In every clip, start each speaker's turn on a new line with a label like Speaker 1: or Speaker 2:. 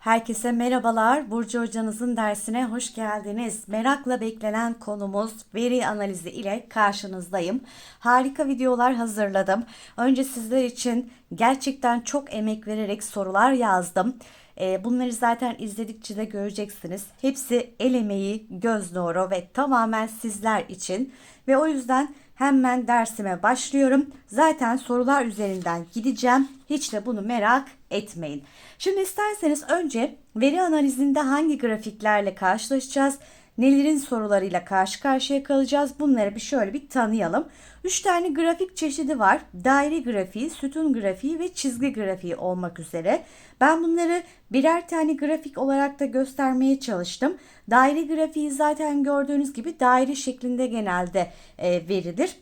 Speaker 1: Herkese merhabalar. Burcu Hocanızın dersine hoş geldiniz. Merakla beklenen konumuz veri analizi ile karşınızdayım. Harika videolar hazırladım. Önce sizler için gerçekten çok emek vererek sorular yazdım. Ee, Bunları zaten izledikçe de göreceksiniz. Hepsi el emeği, göz nuru ve tamamen sizler için. Ve o yüzden hemen dersime başlıyorum. Zaten sorular üzerinden gideceğim. Hiç de bunu merak etmeyin. Şimdi isterseniz önce veri analizinde hangi grafiklerle karşılaşacağız? Nelerin sorularıyla karşı karşıya kalacağız? Bunları bir şöyle bir tanıyalım. 3 tane grafik çeşidi var. Daire grafiği, sütun grafiği ve çizgi grafiği olmak üzere. Ben bunları birer tane grafik olarak da göstermeye çalıştım. Daire grafiği zaten gördüğünüz gibi daire şeklinde genelde e, verilir.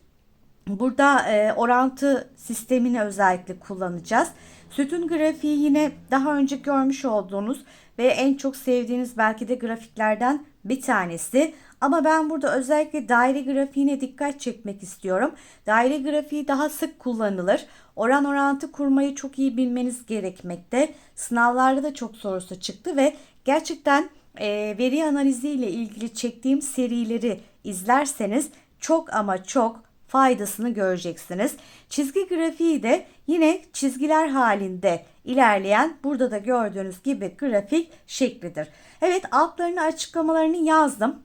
Speaker 1: Burada e, orantı sistemini özellikle kullanacağız. Sütun grafiği yine daha önce görmüş olduğunuz ve en çok sevdiğiniz belki de grafiklerden bir tanesi. Ama ben burada özellikle daire grafiğine dikkat çekmek istiyorum. Daire grafiği daha sık kullanılır. Oran orantı kurmayı çok iyi bilmeniz gerekmekte. Sınavlarda da çok sorusu çıktı ve gerçekten e, veri analizi ile ilgili çektiğim serileri izlerseniz çok ama çok faydasını göreceksiniz. Çizgi grafiği de yine çizgiler halinde ilerleyen burada da gördüğünüz gibi grafik şeklidir. Evet altlarını açıklamalarını yazdım.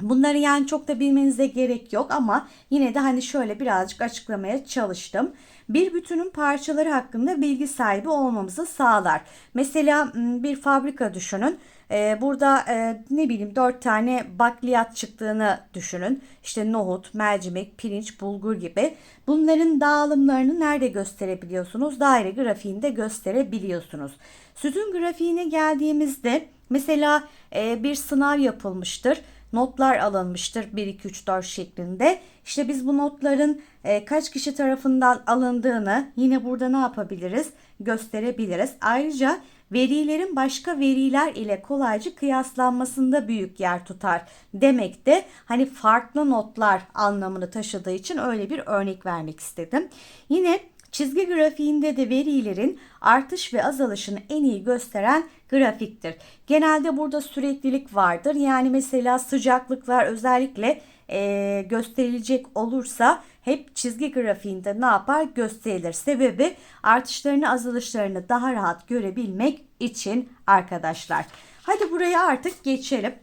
Speaker 1: Bunları yani çok da bilmenize gerek yok ama yine de hani şöyle birazcık açıklamaya çalıştım. Bir bütünün parçaları hakkında bilgi sahibi olmamızı sağlar. Mesela bir fabrika düşünün. Ee, burada e, ne bileyim 4 tane bakliyat çıktığını düşünün. İşte nohut, mercimek, pirinç, bulgur gibi. Bunların dağılımlarını nerede gösterebiliyorsunuz? Daire grafiğinde gösterebiliyorsunuz. Sütun grafiğine geldiğimizde mesela e, bir sınav yapılmıştır notlar alınmıştır 1 2 3 4 şeklinde. İşte biz bu notların e, kaç kişi tarafından alındığını yine burada ne yapabiliriz? gösterebiliriz. Ayrıca verilerin başka veriler ile kolayca kıyaslanmasında büyük yer tutar demek de hani farklı notlar anlamını taşıdığı için öyle bir örnek vermek istedim. Yine Çizgi grafiğinde de verilerin artış ve azalışını en iyi gösteren grafiktir. Genelde burada süreklilik vardır. Yani mesela sıcaklıklar özellikle e, gösterilecek olursa hep çizgi grafiğinde ne yapar gösterilir. Sebebi artışlarını azalışlarını daha rahat görebilmek için arkadaşlar. Hadi buraya artık geçelim.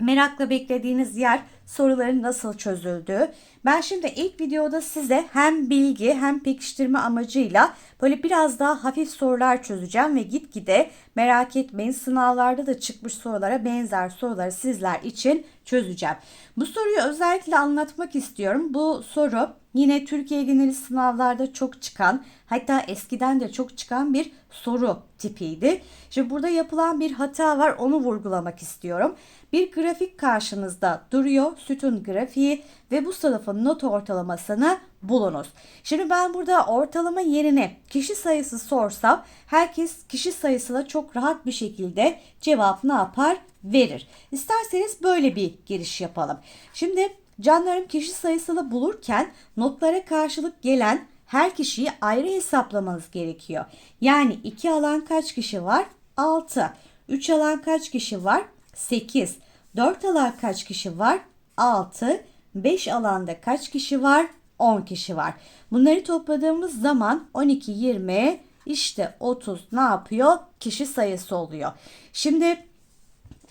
Speaker 1: Merakla beklediğiniz yer soruların nasıl çözüldüğü. Ben şimdi ilk videoda size hem bilgi hem pekiştirme amacıyla böyle biraz daha hafif sorular çözeceğim ve gitgide merak etmeyin sınavlarda da çıkmış sorulara benzer soruları sizler için çözeceğim. Bu soruyu özellikle anlatmak istiyorum. Bu soru yine Türkiye geneli sınavlarda çok çıkan hatta eskiden de çok çıkan bir soru tipiydi. Şimdi burada yapılan bir hata var onu vurgulamak istiyorum. Bir grafik karşınızda duruyor sütun grafiği ve bu sınıfın not ortalamasını bulunuz. Şimdi ben burada ortalama yerine kişi sayısı sorsam herkes kişi sayısıyla çok rahat bir şekilde cevap ne yapar? Verir. İsterseniz böyle bir giriş yapalım. Şimdi canlarım kişi sayısını bulurken notlara karşılık gelen her kişiyi ayrı hesaplamanız gerekiyor. Yani 2 alan kaç kişi var? 6. 3 alan kaç kişi var? 8. 4 alan kaç kişi var? 6. 5 alanda kaç kişi var? 10 kişi var. Bunları topladığımız zaman 12, 20, işte 30 ne yapıyor? Kişi sayısı oluyor. Şimdi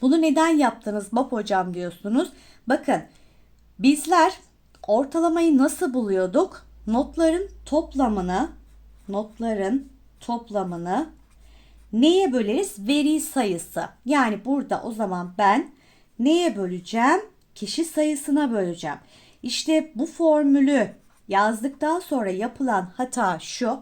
Speaker 1: bunu neden yaptınız Bab hocam diyorsunuz. Bakın bizler ortalamayı nasıl buluyorduk? Notların toplamını notların toplamını neye böleriz? Veri sayısı. Yani burada o zaman ben neye böleceğim? Kişi sayısına böleceğim. İşte bu formülü yazdıktan sonra yapılan hata şu.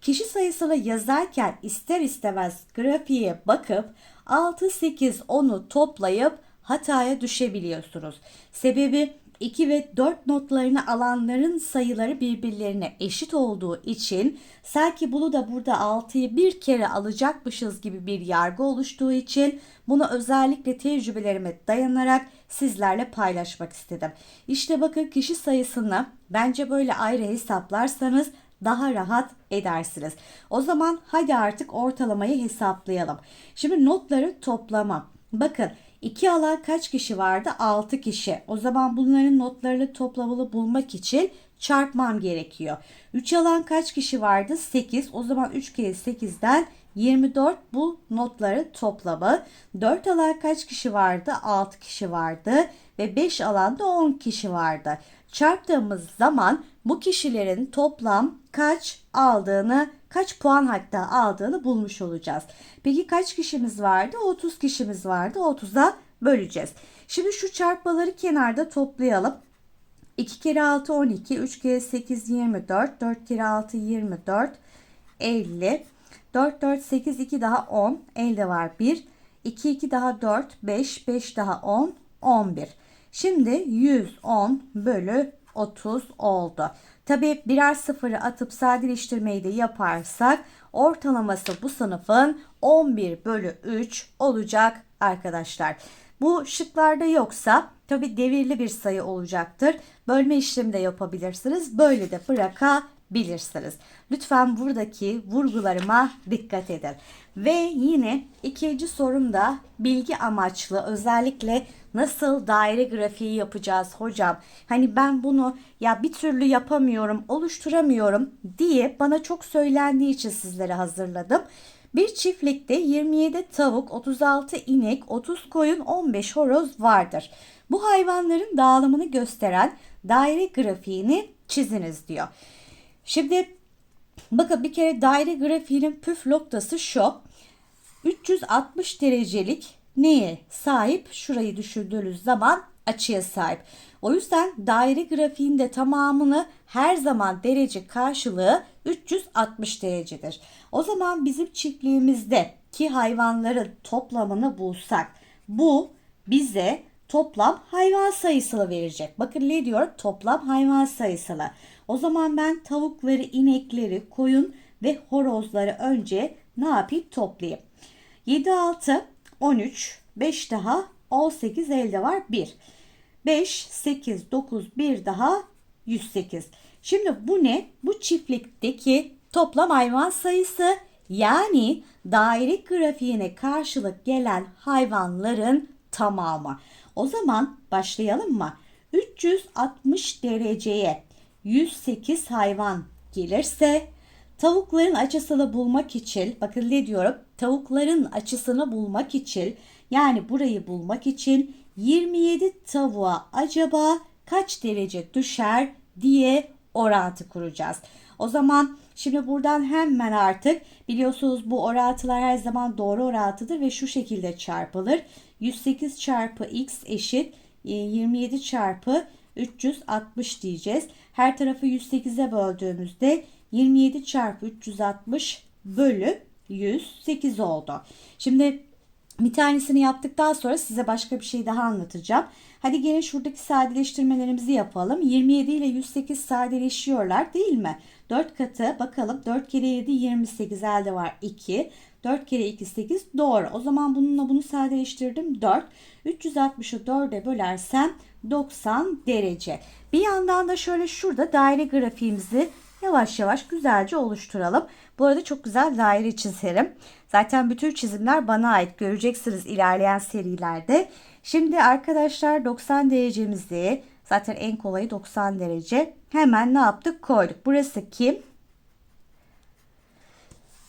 Speaker 1: Kişi sayısını yazarken ister istemez grafiğe bakıp 6, 8, 10'u toplayıp hataya düşebiliyorsunuz. Sebebi 2 ve 4 notlarını alanların sayıları birbirlerine eşit olduğu için sanki bunu da burada 6'yı bir kere alacakmışız gibi bir yargı oluştuğu için bunu özellikle tecrübelerime dayanarak sizlerle paylaşmak istedim. İşte bakın kişi sayısını bence böyle ayrı hesaplarsanız daha rahat edersiniz. O zaman hadi artık ortalamayı hesaplayalım. Şimdi notları toplama. Bakın 2 alan kaç kişi vardı? 6 kişi. O zaman bunların notlarını toplamını bulmak için çarpmam gerekiyor. 3 alan kaç kişi vardı? 8. O zaman 3 kere 8'den 24 bu notları toplamı. 4 alan kaç kişi vardı? 6 kişi vardı ve 5 alanda 10 kişi vardı. Çarptığımız zaman bu kişilerin toplam kaç aldığını, kaç puan hatta aldığını bulmuş olacağız. Peki kaç kişimiz vardı? 30 kişimiz vardı. 30'a böleceğiz. Şimdi şu çarpmaları kenarda toplayalım. 2 kere 6 12, 3 kere 8 24, 4 kere 6 24, 50. 4 4 8 2 daha 10, elde var 1. 2 2 daha 4, 5 5 daha 10, 11. Şimdi 110 bölü 30 oldu. Tabi birer sıfırı atıp sadeleştirmeyi de yaparsak ortalaması bu sınıfın 11 bölü 3 olacak arkadaşlar. Bu şıklarda yoksa tabi devirli bir sayı olacaktır. Bölme işlemi de yapabilirsiniz. Böyle de bırakabilirsiniz. Lütfen buradaki vurgularıma dikkat edin. Ve yine ikinci sorumda bilgi amaçlı özellikle nasıl daire grafiği yapacağız hocam? Hani ben bunu ya bir türlü yapamıyorum, oluşturamıyorum diye bana çok söylendiği için sizlere hazırladım. Bir çiftlikte 27 tavuk, 36 inek, 30 koyun, 15 horoz vardır. Bu hayvanların dağılımını gösteren daire grafiğini çiziniz diyor. Şimdi bakın bir kere daire grafiğinin püf noktası şu. 360 derecelik neye sahip? Şurayı düşündüğünüz zaman açıya sahip. O yüzden daire grafiğinde tamamını her zaman derece karşılığı 360 derecedir. O zaman bizim çiftliğimizde ki hayvanların toplamını bulsak bu bize toplam hayvan sayısını verecek. Bakın ne diyor? Toplam hayvan sayısını. O zaman ben tavukları, inekleri, koyun ve horozları önce ne yapayım? Toplayayım. 7, 6, 13, 5 daha 18 elde var 1. 5, 8, 9, 1 daha 108. Şimdi bu ne? Bu çiftlikteki toplam hayvan sayısı yani daire grafiğine karşılık gelen hayvanların tamamı. O zaman başlayalım mı? 360 dereceye 108 hayvan gelirse tavukların açısını bulmak için bakın ne diyorum? Tavukların açısını bulmak için yani burayı bulmak için 27 tavuğa acaba kaç derece düşer diye orantı kuracağız. O zaman şimdi buradan hemen artık biliyorsunuz bu orantılar her zaman doğru orantıdır ve şu şekilde çarpılır. 108 çarpı x eşit 27 e, çarpı 360 diyeceğiz. Her tarafı 108'e böldüğümüzde 27 çarpı 360 bölü 108 oldu. Şimdi bir tanesini yaptıktan sonra size başka bir şey daha anlatacağım. Hadi gelin şuradaki sadeleştirmelerimizi yapalım. 27 ile 108 sadeleşiyorlar değil mi? 4 katı bakalım 4 kere 7 28 elde var 2. 4 kere 2 8 doğru. O zaman bununla bunu sadeleştirdim 4. 360'ı 4'e bölersem 90 derece. Bir yandan da şöyle şurada daire grafiğimizi yavaş yavaş güzelce oluşturalım. Bu arada çok güzel daire çizerim. Zaten bütün çizimler bana ait. Göreceksiniz ilerleyen serilerde. Şimdi arkadaşlar 90 derecemizi zaten en kolayı 90 derece. Hemen ne yaptık? Koyduk. Burası kim?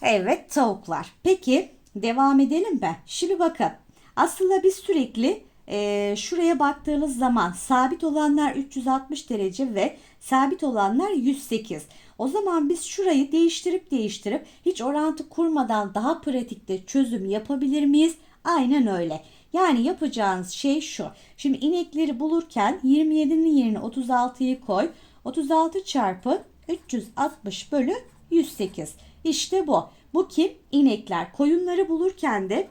Speaker 1: Evet tavuklar. Peki devam edelim mi? Şimdi bakın. Aslında biz sürekli e, şuraya baktığınız zaman sabit olanlar 360 derece ve sabit olanlar 108. O zaman biz şurayı değiştirip değiştirip hiç orantı kurmadan daha pratikte çözüm yapabilir miyiz? Aynen öyle. Yani yapacağınız şey şu. Şimdi inekleri bulurken 27'nin yerine 36'yı koy. 36 çarpı 360 bölü 108. İşte bu. Bu kim? İnekler. Koyunları bulurken de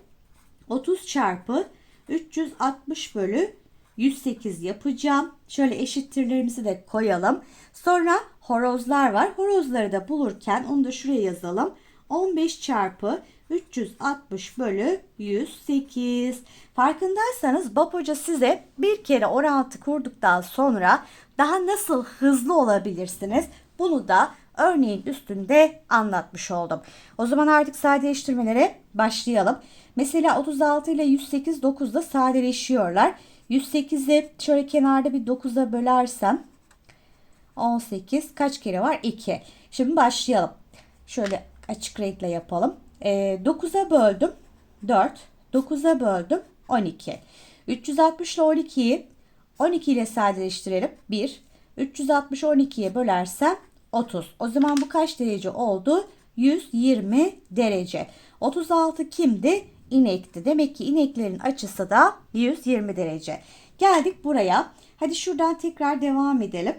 Speaker 1: 30 çarpı 360 bölü 108 yapacağım. Şöyle eşittirlerimizi de koyalım. Sonra horozlar var. Horozları da bulurken onu da şuraya yazalım. 15 çarpı 360 bölü 108. Farkındaysanız Bab Hoca size bir kere orantı kurduktan sonra daha nasıl hızlı olabilirsiniz bunu da örneğin üstünde anlatmış oldum. O zaman artık sadeleştirmelere başlayalım. Mesela 36 ile 108 9'da sadeleşiyorlar. 108'i şöyle kenarda bir 9'a bölersem 18 kaç kere var? 2. Şimdi başlayalım. Şöyle açık renkle yapalım. E, 9'a böldüm 4. 9'a böldüm 12. 360 ile 12'yi 12 ile sadeleştirelim. 1. 360 12'ye bölersem 30. O zaman bu kaç derece oldu? 120 derece. 36 kimdi? İnekti. Demek ki ineklerin açısı da 120 derece. Geldik buraya. Hadi şuradan tekrar devam edelim.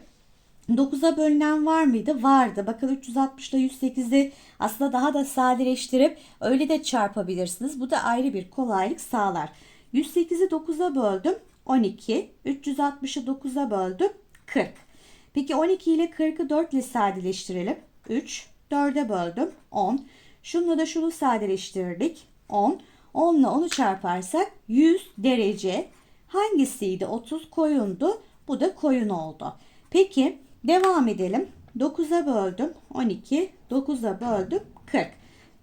Speaker 1: 9'a bölünen var mıydı? Vardı. Bakın 360 ile 108'i aslında daha da sadeleştirip öyle de çarpabilirsiniz. Bu da ayrı bir kolaylık sağlar. 108'i 9'a böldüm. 12. 360'ı 9'a böldüm. 40. Peki 12 ile 40'ı 4 ile sadeleştirelim. 3. 4'e böldüm. 10. Şununla da şunu sadeleştirdik. 10. 10 ile 10'u çarparsak 100 derece. Hangisiydi? 30 koyundu. Bu da koyun oldu. Peki devam edelim. 9'a böldüm 12. 9'a böldüm 40.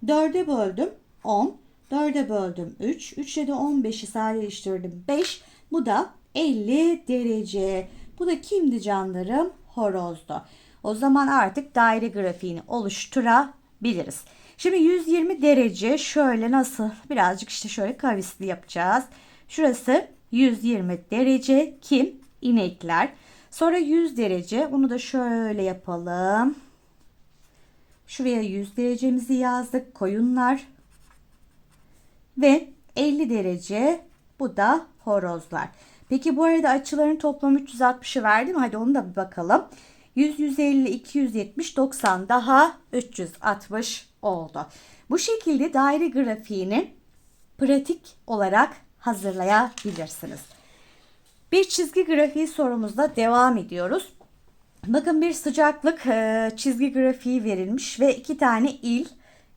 Speaker 1: 4'e böldüm 10. 4'e böldüm 3. 3'e de 15'i sadeleştirdim 5. Bu da 50 derece. Bu da kimdi canlarım? Horozdu. O zaman artık daire grafiğini oluşturabiliriz. Şimdi 120 derece şöyle nasıl birazcık işte şöyle kavisli yapacağız. Şurası 120 derece kim? İnekler. Sonra 100 derece. Bunu da şöyle yapalım. Şuraya 100 derecemizi yazdık. Koyunlar. Ve 50 derece. Bu da horozlar. Peki bu arada açıların toplamı 360'ı verdi mi? Hadi onu da bir bakalım. 100, 150, 270, 90 daha 360 oldu. Bu şekilde daire grafiğini pratik olarak hazırlayabilirsiniz. Bir çizgi grafiği sorumuzda devam ediyoruz. Bakın bir sıcaklık e, çizgi grafiği verilmiş ve iki tane il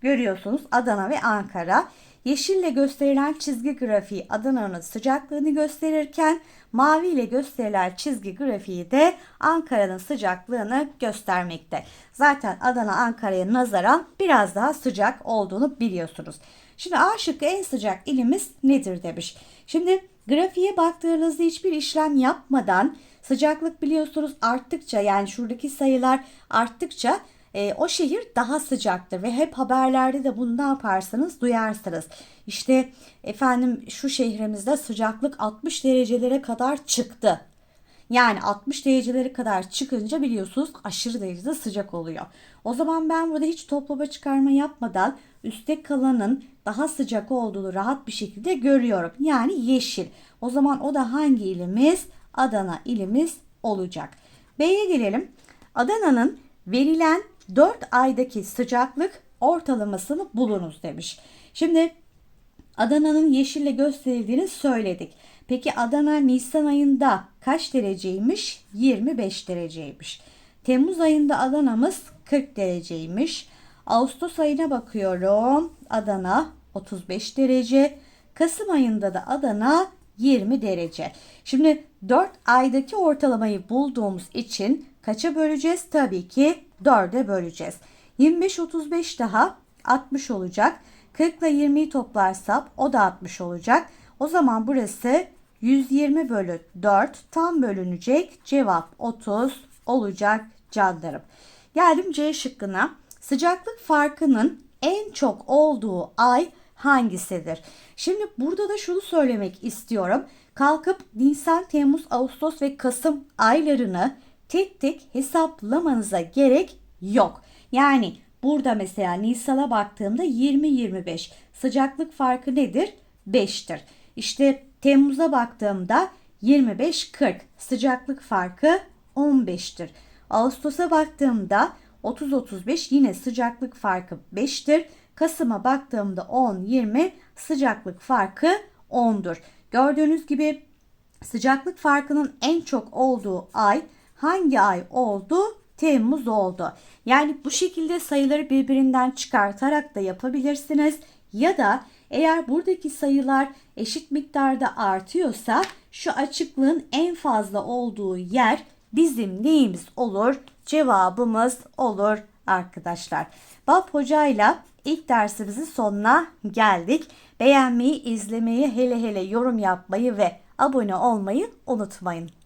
Speaker 1: görüyorsunuz Adana ve Ankara. Yeşille gösterilen çizgi grafiği Adana'nın sıcaklığını gösterirken mavi ile gösterilen çizgi grafiği de Ankara'nın sıcaklığını göstermekte. Zaten Adana Ankara'ya nazaran biraz daha sıcak olduğunu biliyorsunuz. Şimdi A şıkkı en sıcak ilimiz nedir demiş. Şimdi grafiğe baktığınızda hiçbir işlem yapmadan sıcaklık biliyorsunuz arttıkça yani şuradaki sayılar arttıkça e, o şehir daha sıcaktır ve hep haberlerde de bunu ne yaparsanız duyarsınız. İşte efendim şu şehrimizde sıcaklık 60 derecelere kadar çıktı. Yani 60 derecelere kadar çıkınca biliyorsunuz aşırı derecede sıcak oluyor. O zaman ben burada hiç toplama çıkarma yapmadan üstte kalanın daha sıcak olduğunu rahat bir şekilde görüyorum. Yani yeşil. O zaman o da hangi ilimiz? Adana ilimiz olacak. B'ye gelelim. Adana'nın verilen 4 aydaki sıcaklık ortalamasını bulunuz demiş. Şimdi Adana'nın yeşille gösterildiğini söyledik. Peki Adana Nisan ayında kaç dereceymiş? 25 dereceymiş. Temmuz ayında Adana'mız 40 dereceymiş. Ağustos ayına bakıyorum. Adana 35 derece. Kasım ayında da Adana 20 derece. Şimdi 4 aydaki ortalamayı bulduğumuz için kaça böleceğiz? Tabii ki 4'e böleceğiz. 25 35 daha 60 olacak. 40 ile 20'yi toplarsak o da 60 olacak. O zaman burası 120 bölü 4 tam bölünecek. Cevap 30 olacak canlarım. Geldim C şıkkına. Sıcaklık farkının en çok olduğu ay hangisidir? Şimdi burada da şunu söylemek istiyorum. Kalkıp Nisan, Temmuz, Ağustos ve Kasım aylarını tek tek hesaplamanıza gerek yok. Yani burada mesela Nisan'a baktığımda 20-25 sıcaklık farkı nedir? 5'tir. İşte Temmuz'a baktığımda 25-40 sıcaklık farkı 15'tir. Ağustos'a baktığımda 30-35 yine sıcaklık farkı 5'tir. Kasım'a baktığımda 10-20 sıcaklık farkı 10'dur. Gördüğünüz gibi sıcaklık farkının en çok olduğu ay hangi ay oldu? Temmuz oldu. Yani bu şekilde sayıları birbirinden çıkartarak da yapabilirsiniz. Ya da eğer buradaki sayılar eşit miktarda artıyorsa şu açıklığın en fazla olduğu yer bizim neyimiz olur? Cevabımız olur arkadaşlar. Bab Hoca'yla ilk dersimizin sonuna geldik. Beğenmeyi, izlemeyi, hele hele yorum yapmayı ve abone olmayı unutmayın.